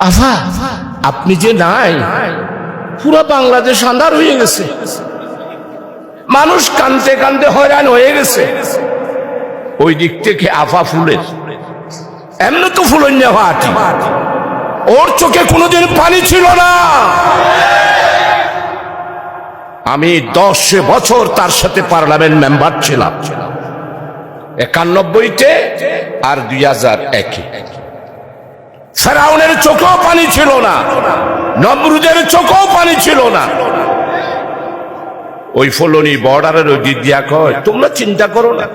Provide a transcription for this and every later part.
আফা, আপনি যে নাই, পুরো বাংলাদেশ আন্ধার হয়ে গেছে। মানুষ কানতে কানতে হয়রান হয়ে গেছে। ওই দিক থেকে আফা ফুলের এমনি তো ফুলন্য হাটি ওর চোখে কোনোদিন পানি ছিল না। আমি দশ বছর তার সাথে পার্লামেন্ট মেম্বার ছিলাম। একানব্বইতে আর দুই হাজার একে। ফেরাউনের চোখেও পানি ছিল না, নমরুদের চোখেও পানি ছিল না। ওই ফলনি বর্ডারের ওই দিক দিয়া কয় তোমরা চিন্তা করো না,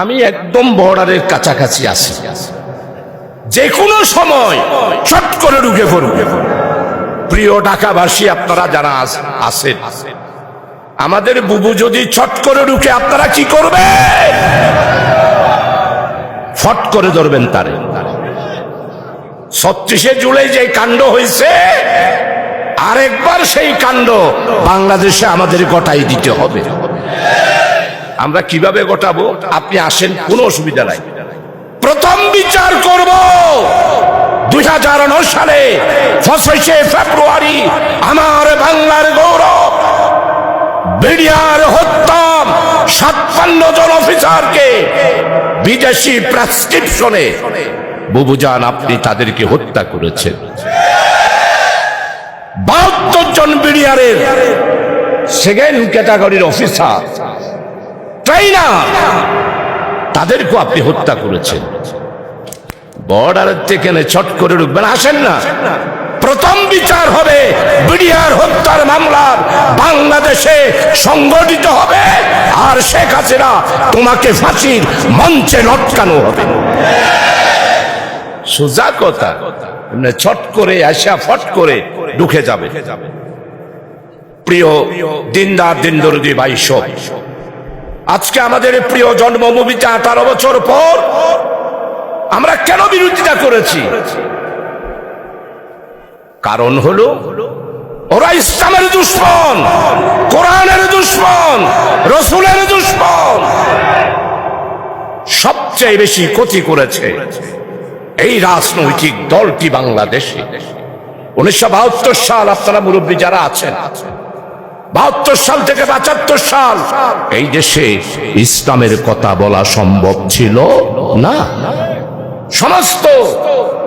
আমি একদম বর্ডারের কাছাকাছি আছি। যে কোনো সময় ছট করে ঢুকে পড়বে। প্রিয় ঢাকাবাসী, আপনারা যারা আছেন, আমাদের বুবু যদি ছট করে ঢুকে, আপনারা কি করবে ফট করে ধরবেন তারে। ছত্রিশে জুলাই যে কাণ্ড হয়েছে আরেকবার সেই কাণ্ড বাংলাদেশে আমাদের গটাই দিতে হবে। আমরা কীভাবে গটাবো? আপনি আসেন, কোনো অসুবিধা নাই। প্রথম বিচার করব। দুই হাজার নয় সালে পঁচিশে ফেব্রুয়ারি আমার বাংলার গৌরব, বিডিআর হত্যা ছাপ্পান্ন জন অফিসারকে বিদেশি প্রেসক্রিপশনে বুবুজান, আপনি তাদেরকে হত্যা করেছেন। বাহাত্তর জন বিডিআরের সেকেন্ড ক্যাটাগরির অফিসার ট্রেনার তাদেরকেও আপনি হত্যা করেছেন। বর্ডারের থেকে ছট করে ঢুকবেন। আসেন না। প্রথম বিচার হবে বিডিআর হত্যার মামলার বাংলাদেশে সংগঠিত হবে। আর শেখ হাসিনা তোমাকে ফাঁসির মঞ্চে লটকানো হবে। সোজা কথা। ছট করে আসা ফট করে ঢুকে যাবে। প্রিয় দিনদার দিন দরদি বাইশ আজকে আমাদের প্রিয় জন্মভূমিতে আঠারো বছর পর আমরা কেন বিরোধিতা করেছি? কারণ হলো, ওরা ইসলামের দুশ্মন, কোরআনের দুশ্মন, রসুলের দুশ্মন। সবচেয়ে বেশি ক্ষতি করেছে এই রাজনৈতিক দলটি বাংলাদেশে? উনিশশো বাহাত্তর সাল আপনারা মুরব্বী যারা আছেন, বাহাত্তর সাল থেকে পঁচাত্তর সাল, এই দেশে ইসলামের কথা বলা সম্ভব ছিল না? সমস্ত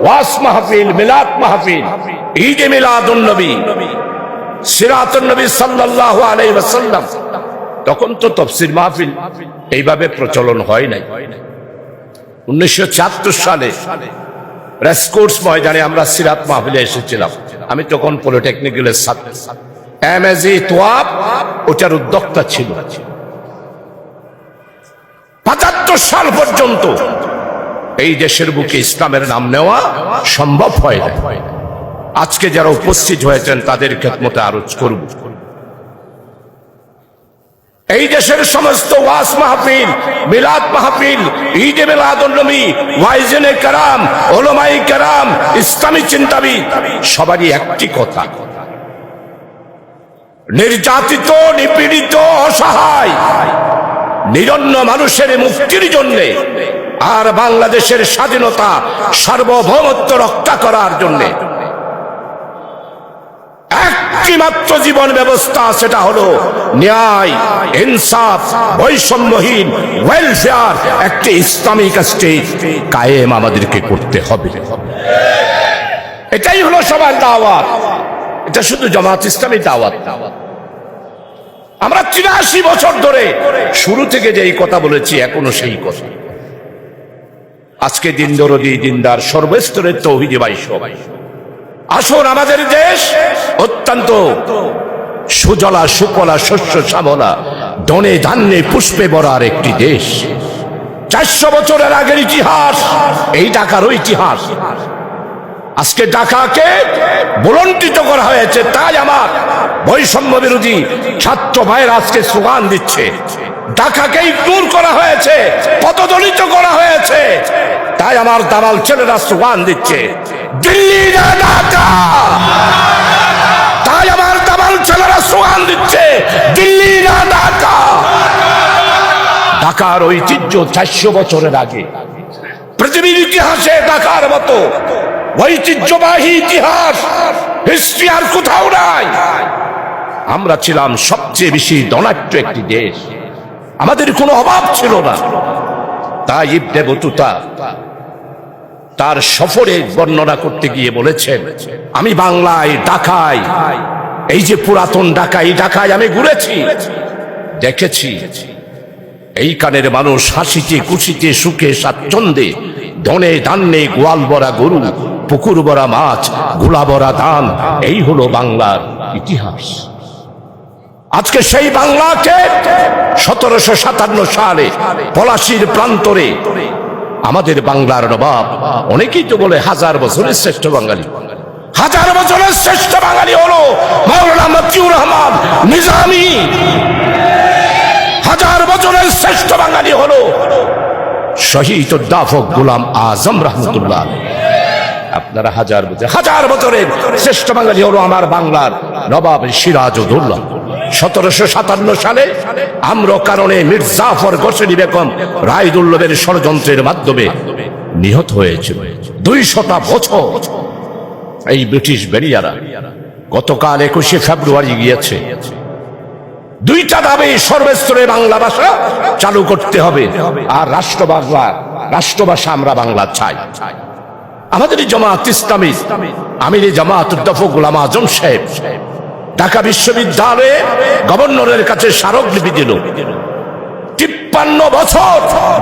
ওয়াস মাহফিল, মিলাদ মাহফিল, ঈদে মিলাদুন নবী, সিরাতুন নবী সাল্লাল্লাহু আলাইহি ওয়াসাল্লাম, তখন তো তফসির মাহফিল এইভাবে প্রচলন হয় নাই। উনিশশো সালে রেসকোর্স ময়দানে আমরা সিরাত মাহফিলে এসেছিলাম। আমি তখন পলিটেকনিক্যালের ছাত্র। এম ই তোয়াব, ওটার উদ্যোক্তা ছিল। পঁচাত্তর সাল পর্যন্ত এই দেশের বুকে ইসলামের নাম নেওয়া সম্ভব হয় আজকে যারা উপস্থিত হয়েছেন, তাদের খেদমতে আরোজ করব। এই দেশের সমস্ত ওয়াস মাহফিল, মিলাদ মাহফিল, ঈদে মিলাদুন্নবী ওয়াইজেনে কারাম, ওলমাই কারাম, ইসলামী চিন্তাবিদ, সবারই একটি কথা। নির্যাতিত, নিপীড়িত, অসহায়, নিরন্ন মানুষের মুক্তির জন্য আর বাংলাদেশের স্বাধীনতা সার্বভৌমত্ব রক্ষা করার জন্য একটি মাত্র জীবন ব্যবস্থা সেটা হলো ন্যায়, ইনসাফ, বৈষম্যহীন ওয়েলফেয়ার একটি ইসলামিক স্টেট কায়েম আমাদেরকে করতে হবে। এটাই হলো সবার দাওয়াত। এটা শুধু জামাত ইসলামী দাওয়াত। আমরা তিরাশি বছর ধরে শুরু থেকে যে এই কথা বলেছি, এখনও সেই কথা। আজকে দিন দরদি দিনদার, সর্বস্তরের তৌহিদি বাইশ আসুন আমাদের দেশ অত্যন্ত সুজলা সুফলা শস্য, শ্যামলা দনে ধান্যে পুষ্পে বরার একটি দেশ। চারশো বছরের আগের ইতিহাস, এই ঢাকারও ইতিহাস। আজকে ঢাকাকে বুলন্টিত করা হয়েছে, তাই আমার বৈষম্য বিরোধী ছাত্র ভাইয়ের আজকে স্লোগান দিচ্ছে। ঢাকাকে ইগনোর করা হয়েছে, পদদলিত করা হয়েছে, তাই আমার দালাল ছেলেরা স্লোগান দিচ্ছে। দিল্লি না তাই আমার দালাল ছেলেরা স্লোগান দিচ্ছে দিল্লি না ঢাকা ঢাকার ঐতিহ্য চারশো বছরের আগে, পৃথিবীর ইতিহাসে ঢাকার মতো ঐতিহ্যবাহী ইতিহাস হিস্ট্রি আর কোথাও নাই। আমরা ছিলাম সবচেয়ে বেশি ধনাঢ্য একটি দেশ। আমাদের কোনো অভাব ছিল না। তাই ইবনে তার সফরে বর্ণনা করতে গিয়ে বলেছেন, আমি বাংলায় ঢাকায়, এই যে পুরাতন ঢাকায় ঢাকায় আমি ঘুরেছি, দেখেছি। এই কানের মানুষ হাসিতে, খুশিতে, সুখে, স্বাচ্ছন্দ্যে, ধনে ধান্যে গোয়াল ভরা গরু, পুকুর বরা মাছ গোলা বরা ধান, এই হলো বাংলার ইতিহাস। আজকে সেই বাংলাকে সতেরোশো সাতান্ন সালে পলাশির প্রান্তরে আমাদের বাংলার নবাব, অনেকেই তো বলে হাজার বছরের শ্রেষ্ঠ বাঙালি। হাজার বছরের শ্রেষ্ঠ বাঙালি হলো মাওলানা মতিউর রহমান নিজামী। হাজার বছরের শ্রেষ্ঠ বাঙালি হলো শহীদ দাফক গোলাম আজম রহমতুল্লাহ আপনারা হাজার বছর হাজার বছরের শ্রেষ্ঠ বাঙালি হলো আমার বাংলার নবাব সিরাজউদ্দৌলা। সতেরোশো সাতান্ন সালে আম্র কারণে মির্জাফর গোসেনি বেগম রায়দুল্লভের ষড়যন্ত্রের মাধ্যমে নিহত হয়েছিল। দুইশটা বছর এই ব্রিটিশ বেরিয়ারা গতকাল একুশে ফেব্রুয়ারি গিয়েছে। দুইটা দাবি সর্বস্তরে বাংলা ভাষা চালু করতে হবে আর রাষ্ট্র বাংলা রাষ্ট্রভাষা আমরা বাংলা চাই। আমাদের জামাত ইসলামী আমির জামাত উদ্দফ গোলাম আজম সাহেব সাহেব ঢাকা বিশ্ববিদ্যালয়ে গভর্নরের কাছে স্মারকলিপি দিল। তিপ্পান্ন বছর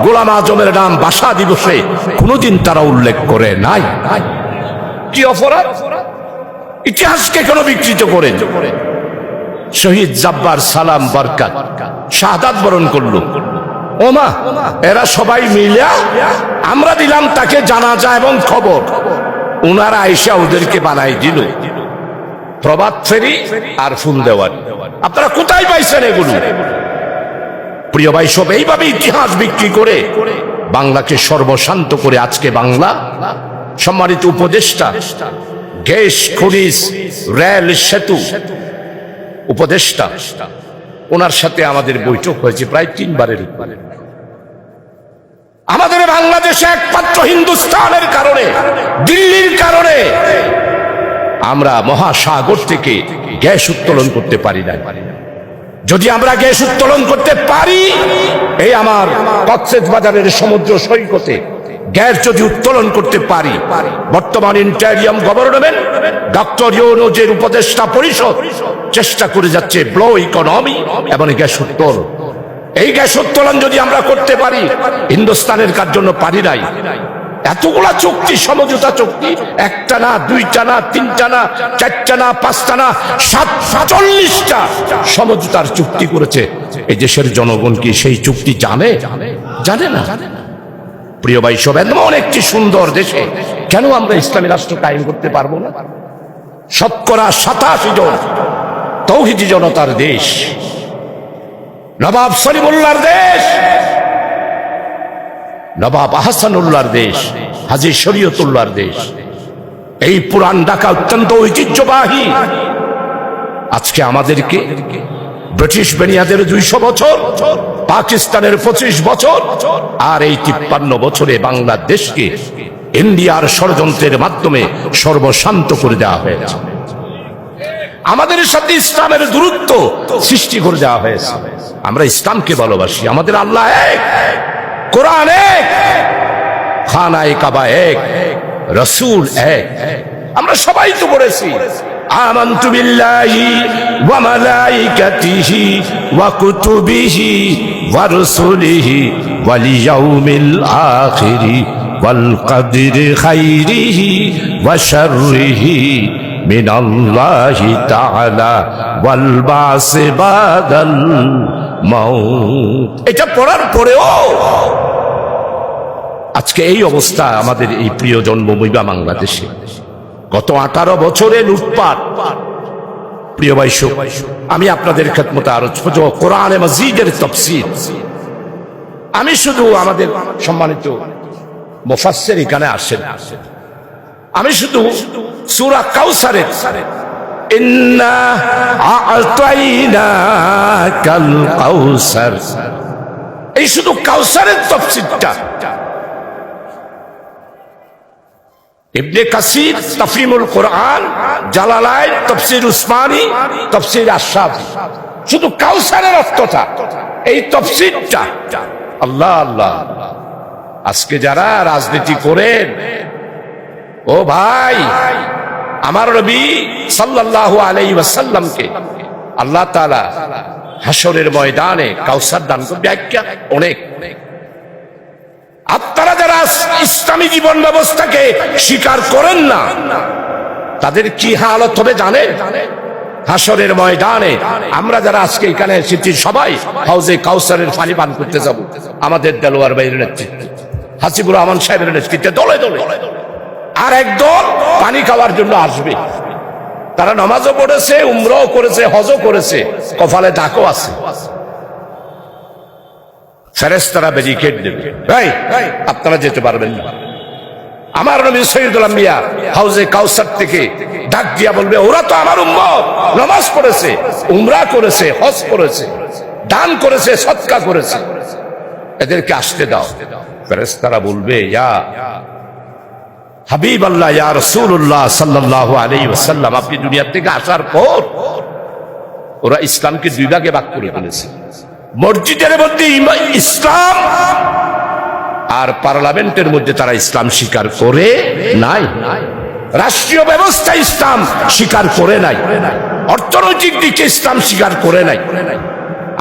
গোলাম আজমের নাম ভাষা দিবসে কোনোদিন তারা উল্লেখ করে নাই। কি অপরাধ? ইতিহাসকে কেন বিকৃত করেন শহীদ জাব্বার সালাম বরকাত, শাহাদাত বরণ করল। ওমা, এরা সবাই মিলিয়া আমরা দিলাম তাকে জানাজা এবং খবর। ওনারা আইসা ওদেরকে বানাই দিল। প্রভাত ফেরি আর ফুল দেওয়ার আপনারা কোথায় পাইছেন এগুলো? প্রিয় ভাই, সব এইভাবে ইতিহাস বিক্রি করে বাংলাকে সর্বশান্ত করে আজকে বাংলা সম্মানিত উপদেষ্টা, গ্যাস, খনিজ, রেল, সেতু উপদেষ্টা, ওনার সাথে আমাদের বৈঠক হয়েছে প্রায় তিনবারের আমাদের বাংলাদেশে একমাত্র হিন্দুস্তানের কারণে, দিল্লির কারণে আমরা মহাসাগর থেকে গ্যাস উত্তোলন করতে পারি না যদি আমরা গ্যাস উত্তোলন করতে পারি, এই আমার কক্সেস বাজারের সমুদ্র সৈকতে গ্যাস যদি উত্তোলন করতে পারি, বর্তমান ইন্টারিয়াম গভর্নমেন্ট, ডক্টর ইউনুজের উপদেষ্টা পরিষদ চেষ্টা করে যাচ্ছে ব্লো ইকোনমি এবং গ্যাস উত্তোলন। এই গ্যাস উত্তোলন যদি আমরা করতে পারি, হিন্দুস্তানের কার জন্য পারি নাই? এতগুলা চুক্তি, সমঝোতা চুক্তি, একটা না, দুইটা না, তিনটা না, চারটা না, পাঁচটা না সাতচল্লিশটা সমঝোতার চুক্তি করেছে। এই দেশের জনগণ কি সেই চুক্তি জানে? জানে না। প্রিয় ভাই, সব এমন একটি সুন্দর দেশে। কেন আমরা ইসলামী রাষ্ট্র কায়েম করতে পারব না? শতকরা সাতাশি জন তৌহিদি জনতার দেশ। নবাব সলিমুল্লাহর দেশ। নবাব আহসানুল্লাহর দেশ, হাজি শরীয়তুল্লাহর দেশ। এই পুরান ঢাকা অত্যন্ত ঐতিহ্যবাহী। আজকে আমাদেরকে ব্রিটিশ বেনিয়াদের দুইশো বছর, পাকিস্তানের পঁচিশ বছর, আর এই তিপ্পান্ন বছরে বাংলাদেশকে ইন্ডিয়ার ষড়যন্ত্রের মাধ্যমে সর্বশান্ত করে দেওয়া হয়েছে। আমাদের সাথে ইসলামের দূরত্ব সৃষ্টি করে দেওয়া হয়েছে। আমরা ইসলামকে ভালোবাসি, আমাদের আল্লাহ এক। কোরআন এক খানায় কাবা এক রসুল এক আমরা সবাই তো পড়েছি آمنت بالله وملائكته وكتبه ورسله واليوم الآخر والقدر خيره وشره من الله تعالى والبعث بعد এটা পড়ার পরেও আজকে এই অবস্থা আমাদের এই প্রিয় জন্মভূমিবা বাংলাদেশে। গত আঠারো বছরে লুটপাট। প্রিয় বাইস আমি আপনাদের খেতমতে আরও সুযোগ কোরআন মজিদের তফসিল। আমি শুধু আমাদের সম্মানিত মোফাসের এখানে আসেন। আমি শুধু সুরা কাউসারের ইন্না আ'তাইনাকাল কাউসার এই শুধু কাউসারের তফসিরটা। ইবনে কাসির তফিমুল কোরআন জালালাই তফসির উসমানী, তফসির আশরাফ। শুধু কাউসারের অর্থটা, এই তফসিরটা। আল্লাহ আল্লাহ। আজকে যারা রাজনীতি করেন, ও ভাই আমার রবি সাল্লাল্লাহু আলাইহি ওয়াসাল্লামকে আল্লাহ তাআলা হাসরের ময়দানে কাউসার দান ব্যাখ্যা অনেক। আপনারা যারা ইসলামী জীবন ব্যবস্থাকে স্বীকার করেন না, তাদের কি হালত হবে জানেন? হাসরের ময়দানে আমরা যারা আজকে এখানে এসেছি, সবাই হাউজে কাউসারের পানি পান করতে যাব। আমাদের দেলোয়ার বাইরের নেতৃত্বে, হাসিবুর রহমান সাহেবের নেতৃত্বে দলে দলে। আর একদল পানি খাওয়ার জন্য আসবে। তারা নামাজও পড়েছে, উমরাও করেছে, হজও করেছে, কপালে ডাকও আছে। দেবে ভাই আপনারা যেতে পারবেন না। আমার নবী হাউজে কাউসার থেকে ডাক দিয়া বলবে, ওরা তো আমার উম্মত। নামাজ পড়েছে, উমরা করেছে, হজ করেছে, দান করেছে সৎকা করেছে। এদেরকে আসতে দাও। ফেরেস্তারা বলবে, ইয়া হাবিব আল্লাহ, ইয়া রসুল্লাহ সাল্লাহ আলাই ওসাল্লাম আপনি দুনিয়ার থেকে আসার পর ওরা ইসলামকে দুই ভাগে ভাগ করে ফেলেছে। মসজিদের মধ্যে ইসলাম আর পার্লামেন্টের মধ্যে তারা ইসলাম স্বীকার করে নাই। রাষ্ট্রীয় ব্যবস্থা ইসলাম স্বীকার করে নাই। অর্থনৈতিক দিকে ইসলাম স্বীকার করে নাই।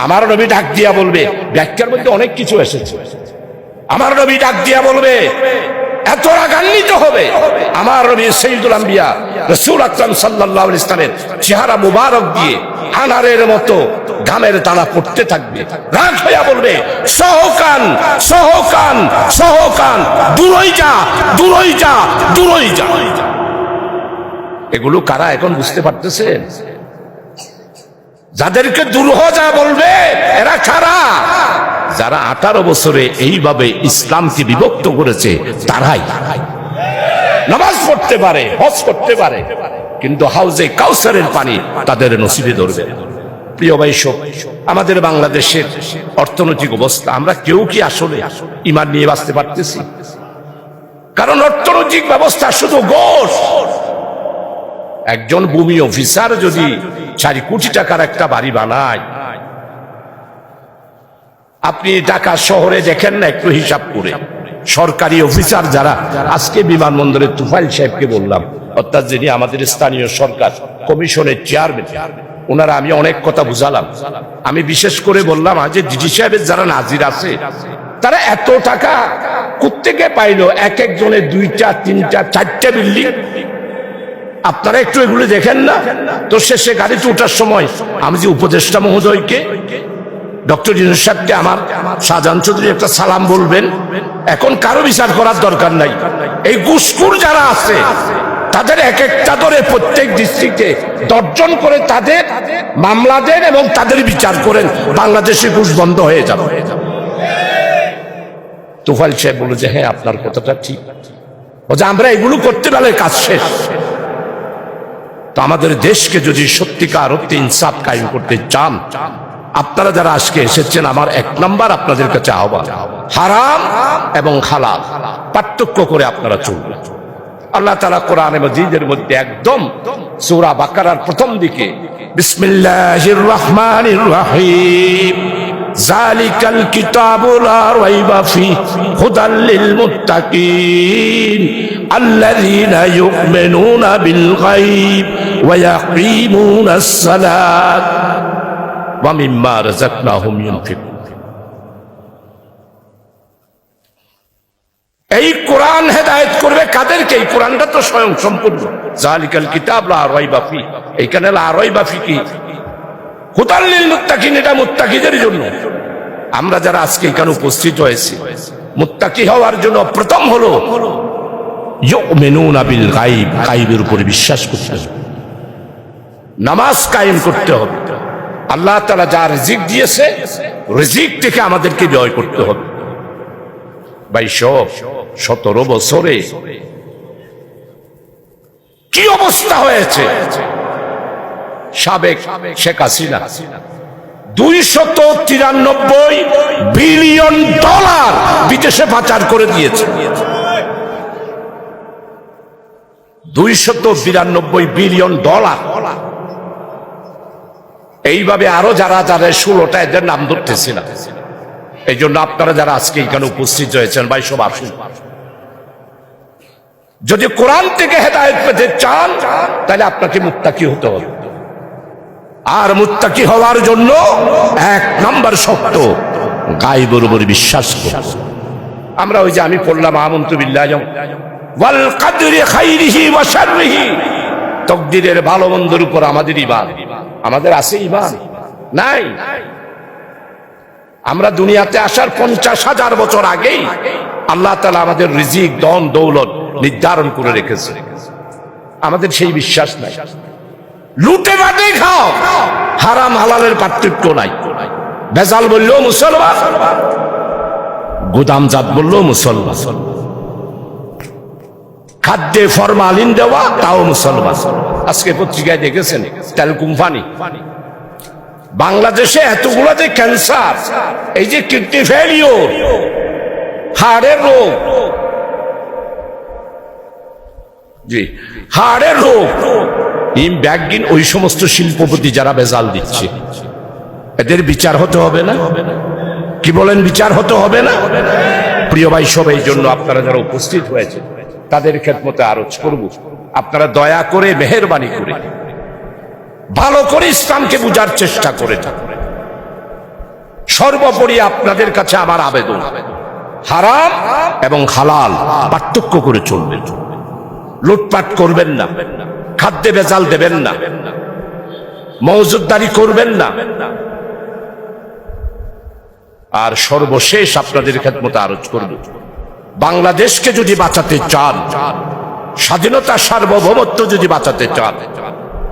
আমার নবী ডাক দিয়া বলবে, ব্যাখ্যার মধ্যে অনেক কিছু এসেছে। আমার নবী ডাক দিয়া বলবে এত রাগান্বিত হবে। আমার নবী সৈয়দুল আম্বিয়া, রসুল আকরাম আলাইহি ইসলামের চেহারা মুবারক দিয়ে আনারের মতো গামের দানা পড়তে থাকবে। রাগ হইয়া বলবে, সহকান সহকান সহকান, দূরই যা দূরই যা দূরই যা। এগুলো কারা এখন বুঝতে পারতেছেন যাদেরকে দুরূহ যা বলবে, এরা কারা? যারা আঠারো বছরে এইভাবে ইসলামকে বিভক্ত করেছে, তারাই। নামাজ পড়তে পারে, হজ করতে পারে, কিন্তু হাউজে কাউসারের পানি তাদের নসিবে ধরবে প্রিয় ভাই আমাদের বাংলাদেশের অর্থনৈতিক অবস্থা, আমরা কেউ কি আসলে ইমান নিয়ে বাঁচতে পারতেছি? কারণ অর্থনৈতিক ব্যবস্থা শুধু গোষ একজন ভূমি অফিসার যদি চারি কোটি টাকার একটা বাড়ি বানায় আপনি ঢাকা শহরে দেখেন না একটু হিসাব করে। সরকারি অফিসার যারা, আজকে বিমানবন্দরে তুফাইল সাহেবকে বললাম, অর্থাৎ যিনি আমাদের স্থানীয় সরকার, কমিশনের চেয়ারম্যান, ওনারা আমি অনেক কথা বুঝালাম। আমি বিশেষ করে বললাম, আজ ডিজি সাহেবের যারা নাজির আছে, তারা এত টাকা কোথেকে পাইলো? এক একজনের দুইটা, তিনটা, চারটা বিল্ডিং? আপনারা একটু এগুলো দেখেন না? তো শেষে গাড়িতে ওঠার সময়, আমি যে উপদেষ্টা মহোদয়কে ডক্টর ইউনুস সাহেবকে আমার শাহজাহান চৌধুরী একটা সালাম বলবেন। এখন কারও বিচার করার দরকার নাই। এই গুসকুর যারা আছে, তাদের এক একটা ধরে প্রত্যেক ডিস্ট্রিক্টে দর্জন করে তাদের মামলা দেন এবং তাদের বিচার করেন। বাংলাদেশে ঘুষ বন্ধ হয়ে যাবে। তুফাইল সাহেব বলে যে হ্যাঁ আপনার কথাটা ঠিক। বলছে আমরা এগুলো করতে পারলে কাজ শেষ। তো আমাদের দেশকে যদি সত্যিকার অর্থে ইনসাফ কায়েম করতে চান আপনারা যারা আজকে এসেছেন, আমার এক নাম্বার আপনাদের কাছে আহ্বান। হারাম এবং হালাল, পার্থক্য করে আপনারা চলবেন। আল্লাহ তাআলা কোরআন মজিদের মধ্যে একদম সৌরা বাকারার প্রথম দিকে বিসমিল্লাহির রহমানির রহিম জালিকাল কিতাবুল রাইবা ফি হুদাল লিল মুত্তাকিন আল্লাযীনা ইউমিনুনা বিল গায়ব ওয়া ইয়াকিমুনাস সালাত এই কোরআন হেদায়ত করবে কাদেরকে? এই কোরআনটা তো স্বয়ং সম্পূর্ণ। জালিকাল কিতাব বাফি এইখানে বাফি কি? হুতাল্লিল মুত্তাকিন, এটা মুত্তাকিদের জন্য। আমরা যারা আজকে এখানে উপস্থিত হয়েছি, মুত্তাকি হওয়ার জন্য প্রথম হলো বিল গায়ব গায়বের উপরে বিশ্বাস করতে হবে। নামাজ কায়েম করতে হবে। আল্লাহ তাআলা যা রিজিক দিয়েছে, রিজিক থেকে আমাদেরকে ব্যয় করতে হবে। বাইশ সতেরো বছরে কি অবস্থা হয়েছে? সাবেক শেখ হাসিনা দুই শত তিরানব্বই বিলিয়ন ডলার বিদেশে পাচার করে দিয়েছে। দুইশত বিরানব্বই বিলিয়ন ডলার এইভাবে আরও যারা যারা ষোলোটা এদের নাম ধরতেছি না। এই জন্য আপনারা যারা আজকে এখানে উপস্থিত হয়েছেন, ভাই, সব আসুন। যদি কোরআন থেকে হেদায়ত পেতে চান, তাহলে আপনাকে মুত্তাকি হতে হবে। আর মুত্তাকি হওয়ার জন্য এক নাম্বার শক্ত গাইবর উপর বিশ্বাস আমরা ওই যে আমি পড়লাম, আমন্তু বিল্লাহ খাইরিহি ওয়া শাররিহি। তকদিরের ভালো মন্দর উপর আমাদের ইমান আমাদের আছে ইমান? নাই। আমরা দুনিয়াতে আসার পঞ্চাশ হাজার বছর আগেই আল্লাহ তালা আমাদের রিজিক দন দৌলত নির্ধারণ করে রেখেছে। আমাদের সেই বিশ্বাস নাই। লুটে বাটে খাও। হারাম হালালের পার্থক্য নাই। ভেজাল বললেও মুসলমান। গুদামজাত বললেও মুসলমান। খাদ্যে ফরমালিন দেওয়া, তাও মুসলমান। আজকে পত্রিকায় দেখেছেন তেল কোম্পানি বাংলাদেশে এতগুলো যে ক্যান্সার, এই যে কিডনি ফেলিওর হাড়ের রোগ। জি, হাড়ের রোগ। ব্যাগিন ওই সমস্ত শিল্পপতি যারা বেজাল দিচ্ছে। এদের বিচার হতে হবে না? কি বলেন, বিচার হতে হবে না? প্রিয় ভাই, সব এই জন্য আপনারা যারা উপস্থিত হয়েছে তাদের খেদমতে আরজ করব। আপনারা দয়া করে, মেহরবানি করে, ভালো করে ইসলামকে বুঝার চেষ্টা করে সর্বোপরি আপনাদের কাছে আমার আবেদন, হারাম এবং হালাল পার্থক্য করে চলবে লুটপাট করবেন না, খাদ্যে বেজাল দেবেন না, মৌজুদদারি করবেন না। আর সর্বশেষ আপনাদের খেদমতে আরজ করব। বাংলাদেশকে যদি বাঁচাতে চান স্বাধীনতা, সার্বভৌমত্ব যদি বাঁচাতে চান,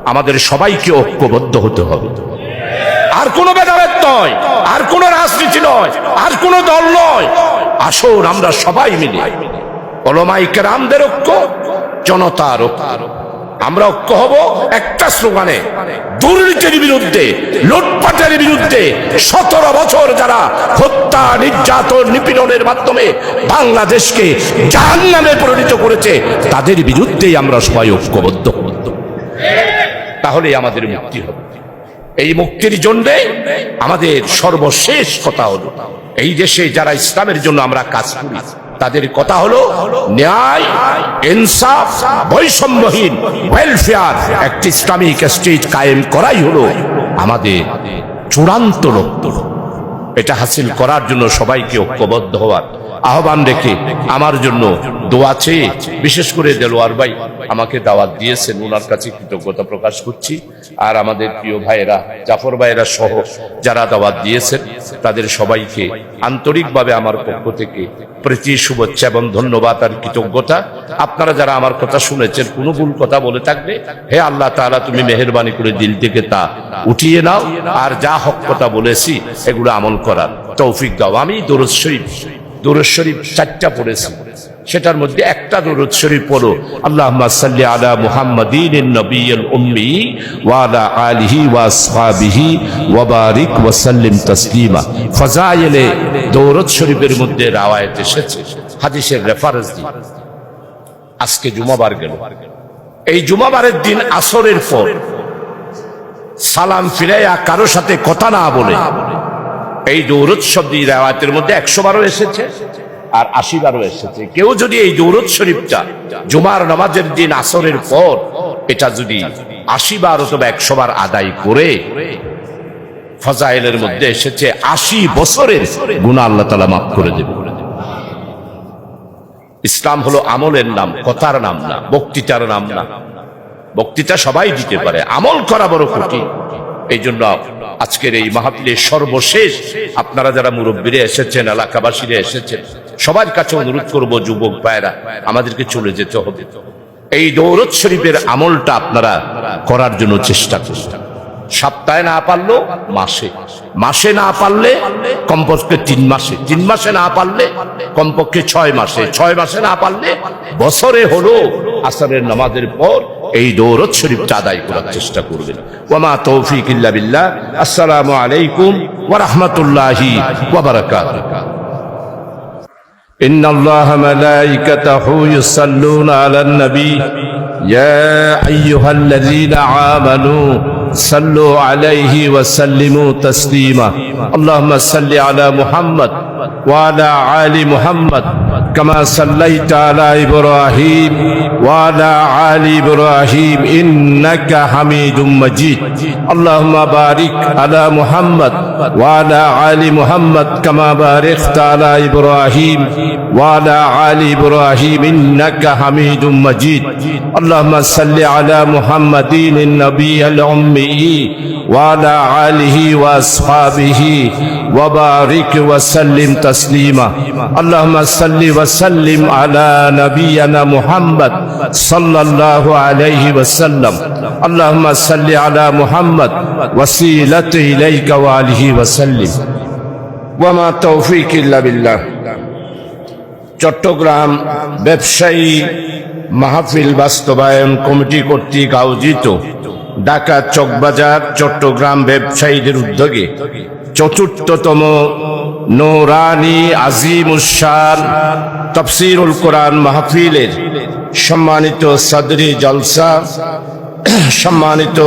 আমাদের সবাইকে ঐক্যবদ্ধ হতে হবে। আর কোনো ভেদাভেদ নয়, আর কোনো রাজনীতি নয়, আর কোনো দল নয়। আসুন আমরা সবাই মিলে অলমাইকের আমদের ঐক্য, জনতার ঐক্য। আমরা ঐক্য হব একটা স্লোগানে দুর্নীতির বিরুদ্ধে, লুটপাটের বিরুদ্ধে সতেরো বছর যারা হত্যা, নির্যাতন, নিপীড়নের মাধ্যমে বাংলাদেশকে জাহান নামে পরিণত করেছে, তাদের বিরুদ্ধেই আমরা সবাই ঐক্যবদ্ধ হব। তাহলেই আমাদের মুক্তি হবে এই মুক্তির জন্যে আমাদের সর্বশেষ কথা হলো, এই দেশে যারা ইসলামের জন্য আমরা কাজ করি তাদের কথা হলো, ন্যায়, ইনসাফ, বৈষম্যহীন ওয়েলফেয়ার একটি ইসলামিক স্টেট কায়েম করাই হলো আমাদের চূড়ান্ত লক্ষ্য। এটা হাসিল করার জন্য সবাইকে ঐক্যবদ্ধ হওয়ার। আহ্বান রেখে আমার জন্য দোয়া চেয়ে, বিশেষ করে দেলোয়ার ভাই আমাকে দাওয়াত দিয়েছেন ওনার কাছে কৃতজ্ঞতা প্রকাশ করছি। আর আমাদের প্রিয় ভাইয়েরা, জাফর ভাইয়েরা সহ যারা দাওয়াত দিয়েছেন, তাদের সবাইকে আন্তরিকভাবে আমার পক্ষ থেকে প্রীতি, শুভেচ্ছা এবং ধন্যবাদ আর কৃতজ্ঞতা। আপনারা যারা আমার কথা শুনেছেন, কোনো ভুল কথা বলে থাকবে, হে আল্লাহ তাআলা, তুমি মেহরবানি করে দিল থেকে তা উঠিয়ে নাও। আর যা হক কথা বলেছি, এগুলো আমল করার তৌফিক দাও। আমি দরজ শরীফ দরজ শরীফ চারটা পড়েছি। সেটার মধ্যে একটা দরুদ শরীফ পড়ো, আল্লাহুম্মা সাল্লি আলা মুহাম্মাদিন নবিয়্যিল উম্মি ওয়া আলা আলিহি ওয়া আসহাবিহি ওয়া বারিক ওয়া সাল্লিম তাসলিমা। ফাজাইলে দরুদ শরীফের মধ্যে রাওয়ায়াত এসেছে, হাদিসের রেফারেন্স আজকে জুমাবার গেল। এই জুমাবারের দিন আসরের পর সালাম ফিরাইয়া কারও সাথে কথা না বলে এই দৌরত শব্দ রেওয়াতের মধ্যে একশো বারো এসেছে আর আশি বারো এসেছে। কেউ যদি এই দৌরত শরীফটা জুমার নামাজের দিন আসরের পর এটা যদি আশি বার অথবা একশো বার আদায় করে, ফজাইলের মধ্যে এসেছে আশি বছরের গুণা আল্লাহ তালা মাফ করে দেবে। ইসলাম হলো আমলের নাম, কথার নাম না, বক্তৃতার নাম না। বক্তৃতা সবাই দিতে পারে, আমল করা বড় কঠিন। এই জন্য আজকের এই মাহফিলের সর্বশেষ আপনারা যারা মুরব্বীরা এসেছেন, এলাকাবাসীরা এসেছেন, সবার কাছে অনুরোধ করব, যুবক ভাইরা আমাদেরকে চলে যেতে হবে। এই দৌরত শরীফের আমলটা আপনারা করার জন্য চেষ্টা করুন। সপ্তাহে না পারল মাসে। মাসে না পারলে কমপক্ষে তিন মাসে। তিন মাসে না পারলে কমপক্ষে ছয় মাসে। ছয় মাসে না পারলে বছরে হলো আসরের নামাজের পর এই দৌরত শরীফটা আদায় করার চেষ্টা করবেন ওয়ামা তৌফিক ইল্লা বিল্লাহ আসসালামু আলাইকুম ওয়া রাহমাতুল্লাহি ওয়া বারাকাতুহু إن الله ملائكته يصلون على النبي يا أيها الذين آمنوا صلوا عليه وسلموا تسليما اللهم صل على محمد وعلى آل محمد كما صليت على إبراهيم وعلى آل إبراهيم إنك حميد مجيد. اللهم بارك على محمد وعلى آل محمد كما باركت على إبراهيم وعلى آل إبراهيم إنك حميد مجيد. اللهم صل على محمد النبي الأمي وعلى آله وأصحابه وبارك وسلم تسليما. اللهم صل وسلم على نبينا محمد صلى الله عليه وسلم اللهم صل على محمد وسيلة إليك وآله وسلم وما توفيق إلا بالله চট্টগ্রাম ব্যবসায়ী মাহফিল বাস্তবায়ন কমিটি কর্তৃক আয়োজিত ঢাকা চকবাজার চট্টগ্রাম ব্যবসায়ীদের উদ্যোগে চতুর্থতম নোরানি আজিম উসান তফসিরুল কোরআন মাহফিলের সম্মানিত সদরি জলসা, সম্মানিত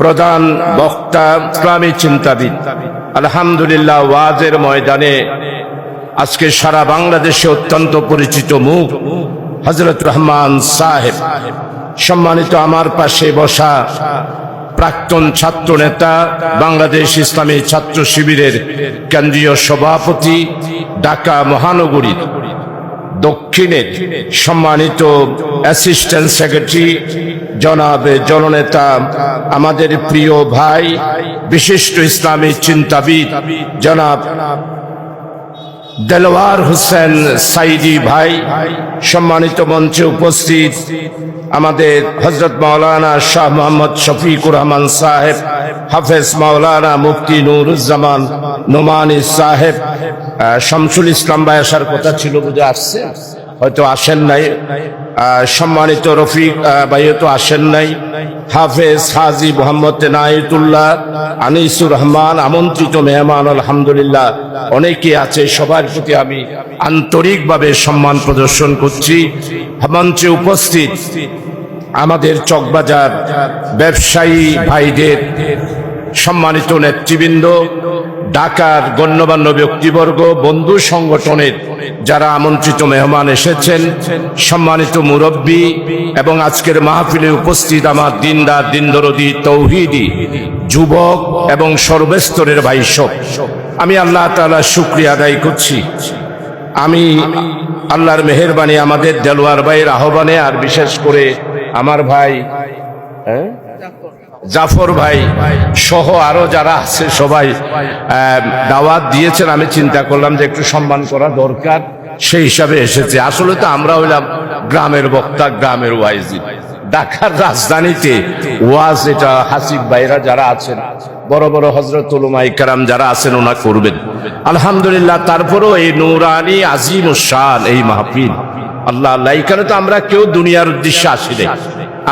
প্রধান বক্তা, ইসলামী চিন্তাবিদ। আলহামদুলিল্লাহ ওয়াজের ময়দানে আজকে সারা বাংলাদেশে অত্যন্ত পরিচিত মুখ হজরত রহমান সাহেব। সম্মানিত আমার পাশে বসা প্রাক্তন ছাত্র নেতা, বাংলাদেশ ইসলামী ছাত্র শিবিরের কেন্দ্রীয় সভাপতি, ঢাকা মহানগরীর দক্ষিণের সম্মানিত অ্যাসিস্ট্যান্ট সেক্রেটারি, জনাবে জননেতা, আমাদের প্রিয় ভাই, বিশিষ্ট ইসলামী চিন্তাবিদ, জনাব দেলওয়ার হোসেন সাইদি ভাই, সম্মানিত মঞ্চে উপস্থিত আমাদের হজরত মাওলানা শাহ মোহাম্মদ শফিকুর রহমান সাহেব, হাফেজ মাওলানা মুফতি নুরুজ্জামান নোমানি সাহেব। শামসুল ইসলাম ভাই আসার কথা ছিল বুঝে আসছে? হয়তো আসেন নাই। সম্মানিত রফিক ভাইও তো আসেন নাই। হাফেজ হাজি মোহাম্মদ নাইতুল্লাহ আনিসুর রহমান, আমন্ত্রিত মেহমান, আলহামদুলিল্লাহ। অনেকে আছে সবার প্রতি আমি আন্তরিকভাবে সম্মান প্রদর্শন করছি। মঞ্চে উপস্থিত আমাদের চকবাজার ব্যবসায়ী ভাইদের সম্মানিত নেতৃবৃন্দ ঢাকার গণ্যমান্য ব্যক্তিবর্গ, বন্ধু সংগঠনের যারা আমন্ত্রিত মেহমান এসেছেন, সম্মানিত মুরব্বী এবং আজকের মাহফিলে উপস্থিত আমার দিনদার, দিনদরদি, তৌহিদি, যুবক এবং সর্বস্তরের ভাই সব। আমি আল্লাহ তাআলা শুক্রিয়া আদায় করছি। আমি আল্লাহর মেহেরবানি আমাদের দেলোয়ার ভাইয়ের আহ্বানে আর বিশেষ করে আমার ভাই হ্যাঁ? জাফর ভাই সহ আরও যারা আছে সবাই দাওয়াত দিয়েছেন, আমি চিন্তা করলাম যে একটু সম্মান করা দরকার, সেই হিসাবে এসেছে। আসলে তো আমরা হইলাম গ্রামের বক্তা, গ্রামের ওয়াইজি। ঢাকার রাজধানীতে ওয়াজ, এটা হাসিব ভাইরা যারা আছেন, বড় বড় হজরত কারাম যারা আছেন, ওনা করবেন। আলহামদুলিল্লাহ, তারপরও এই নুরানি আজিম শান, এই মাহফিল, আল্লাহ আল্লাহ, এখানে তো আমরা কেউ দুনিয়ার উদ্দেশ্যে আসি নাই।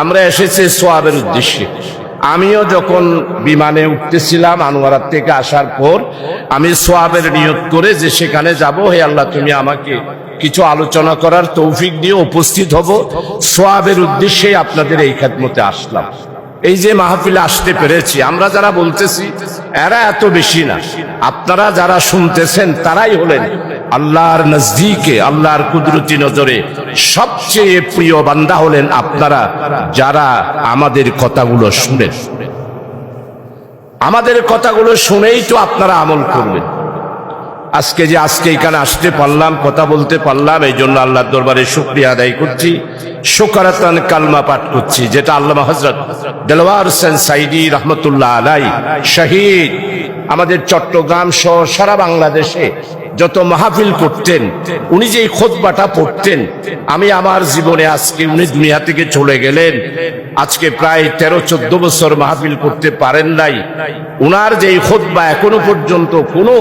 আমরা এসেছি সোয়াবের উদ্দেশ্যে। আমিও যখন বিমানে উঠতেছিলাম আনোয়ারার থেকে আসার পর, আমি সোয়াবের নিয়োগ করে যে সেখানে যাব, হে আল্লাহ, তুমি আমাকে কিছু আলোচনা করার তৌফিক দিয়ে উপস্থিত হব। সোয়াবের উদ্দেশ্যে আপনাদের এই খেদমতে আসলাম। এই যে মাহফিলে আসতে পেরেছি, আমরা যারা বলতেছি, এরা এত বেশি না। আপনারা যারা শুনতেছেন, তারাই হলেন আল্লাহর নজদিকে, আল্লাহর কুদরতি নজরে সবচেয়ে প্রিয় বান্দা হলেন আপনারা, যারা আমাদের কথাগুলো শুনেন। আমাদের কথাগুলো শুনেই তো আপনারা আমল করবেন। আজকে যে আজকে এখানে আসতে পারলাম, কথা বলতে পারলাম, এই জন্য আল্লাহর দরবারে শুক্রিয়া আদায় করছি। শোকারাতান কালমা পাঠ করছি, যেটা আল্লামা হজরত দেলওয়ার হোসেন সাইদি রহমতুল্লাহ আলাই শহীদ। আমাদের চট্টগ্রাম সহ সারা বাংলাদেশে যত মাহফিল করতেন, উনি যে খোদবাটা পড়তেন, আমি আমার জীবনে আজকে উনি দুনিয়া থেকে চলে গেলেন। আজকে প্রায় তেরো, চোদ্দ বছর মাহফিল করতে পারেন নাই। উনার যে খোদবা এখনও পর্যন্ত কোনো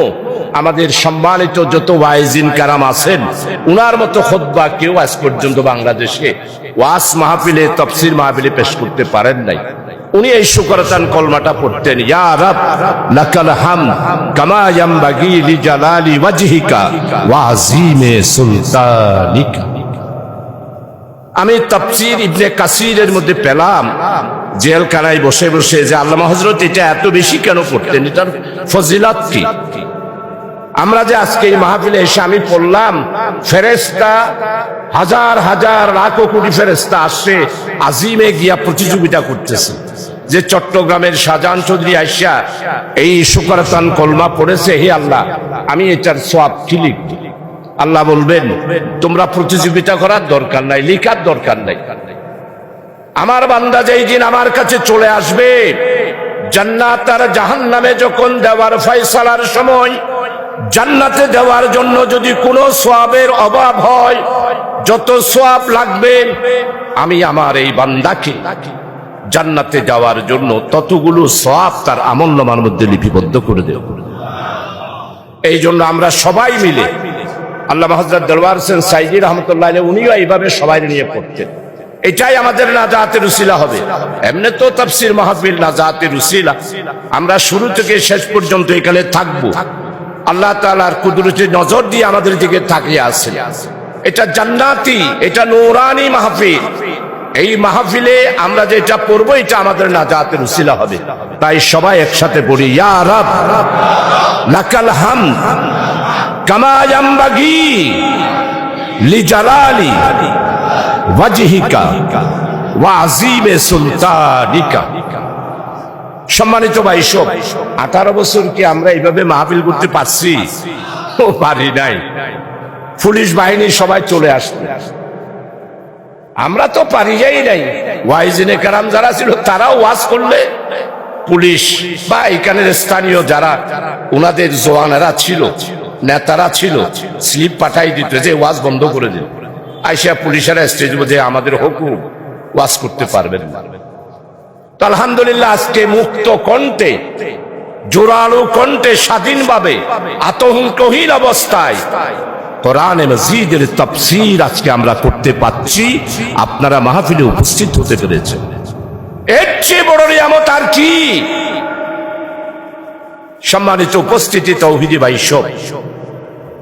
আমাদের সম্মানিত যত ওয়াইজিন কারাম আছেন, উনার মতো খোদবা কেউ আজ পর্যন্ত বাংলাদেশে ওয়াস মাহফিলে, তফসির মাহফিলে পেশ করতে পারেন নাই। উনি এই শুকরতান কলমাটা পড়তেন, ইয়া রাব, লাকাল হাম কামা ইয়ামবাগি লিজালালি ওয়াজহিকা ওয়া আযীমে আমি তাফসীর ইবনে কাসিরের মধ্যে পেলাম, জেলখানায় বসে বসে যে আল্লামা হজরত এটা এত বেশি কেন পড়তেন, এটার ফজিলাত কি? আমরা যে আজকে এই মাহফিলে এসে আমি পড়লাম ফেরেস্তা হাজার হাজার, লাখো কোটি ফেরেস্তা আসছে, আজিমে গিয়া প্রতিযোগিতা করতেছে। যে চট্টগ্রামের শাহজাহান চৌধুরী আইসা এই শুকরতান কলমা পড়েছে, হে আল্লাহ, আমি এটার সব কি লিখব? আল্লাহ বলবেন, তোমরা প্রতিযোগিতা করার দরকার নাই, লিখার দরকার নাই। আমার বান্দা যেই দিন আমার কাছে চলে আসবে, জান্নাত আর জাহান নামে যখন দেওয়ার ফয়সালার সময় জান্নাতে দেওয়ার জন্য যদি কোনো সোয়াবের অভাব হয়, যত সোয়াব লাগবে, আমি আমার এই বান্দাকে জান্নাতে যাওয়ার জন্য ততগুলো সোয়াব তার আমল্যমার মধ্যে লিপিবদ্ধ করে দেব। এই জন্য আমরা সবাই মিলে আল্লাহ হজরত দরবার হোসেন সাইজি রহমতুল্লাহ উনিও এইভাবে সবাই নিয়ে পড়তেন। এটাই আমাদের নাজাতের উসিলা হবে। এমনি তো তাফসির মাহফিল নাজাতের উসিলা। আমরা শুরু থেকে শেষ পর্যন্ত এখানে থাকব। আল্লাহ তাআলার কুদরতি নজর দিয়ে আমাদের দিকে তাকিয়ে আছে এটা জান্নাতি, এটা নূরানি মাহফিল। এই মাহফিলে আমরা যেটা পড়ব, এটা আমাদের নাজাতের উসিলা হবে। তাই সবাই একসাথে পড়ি ইয়া লাকাল হাম, কামা ইয়ামবাগি লিজালালি ওয়াজহিকা ওয়া সুলতানিকা। সম্মানিত ভাই সব, আঠারো বছর কি আমরা এইভাবে মাহফিল করতে পারছি? ও, পারি নাই। পুলিশ বাহিনী সবাই চলে আসবে আমরা তো পারি যাই নাই। ওয়াইজিনে কারাম যারা ছিল, তারাও ওয়াজ করলে পুলিশ বা এখানের স্থানীয় যারা ওনাদের জওয়ানেরা ছিল, নেতারা ছিল, স্লিপ পাঠাই দিত যে ওয়াজ বন্ধ করে দিন আইসা পুলিশেরা স্টেজ যে আমাদের হুকুম, ওয়াজ করতে পারবেন না। আলহামদুলিল্লাহ আজকে মুক্ত কণ্ঠে, জোরালো কণ্ঠে, স্বাধীনভাবে, আতঙ্কহীন অবস্থায় আজকে করতে পাচ্ছি। আপনারা মাহফিলে উপস্থিত হতে বড় নিয়ামত আর কি? সম্মানিত উপস্থিতি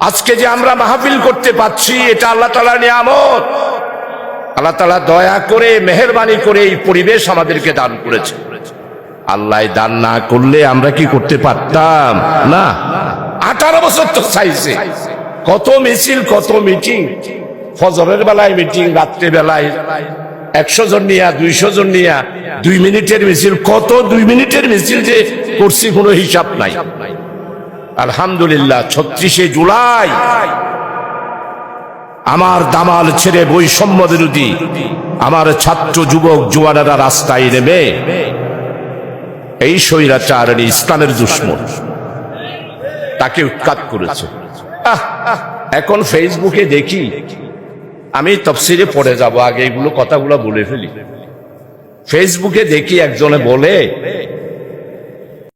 আজকে যে আমরা মাহফিল করতে পাচ্ছি, এটা আল্লাহ তালা নিয়ামত। আল্লাহ তালা দয়া করে, মেহরবানি করে এই পরিবেশ আমাদেরকে দান করেছে। আল্লাহ দান না করলে আমরা কি করতে পারতাম? না। আঠারো বছর তো চাইছে। কত মিছিল, কত মিটিং। ফজরের বেলায় মিটিং রাত্রে বেলায় একশো জন নিয়া, দুইশো জন নিয়া, দুই মিনিটের মিছিল। কত দুই মিনিটের মিছিল যে করছি কোনো হিসাব নাই। আলহামদুলিল্লাহ, ছত্রিশে জুলাই আমার দামাল ছেড়ে বৈষম্য বিরোধী আমার ছাত্র যুবক জুয়ানারা রাস্তায় নেমে এই স্বৈরাচার ইসলামের দুশ্মন। তাকে উৎখাত করেছে। এখন ফেসবুকে দেখি আমি তফসিরে পড়ে যাব, আগে এগুলো কথাগুলো বলে ফেলি। ফেসবুকে দেখি একজনে বলে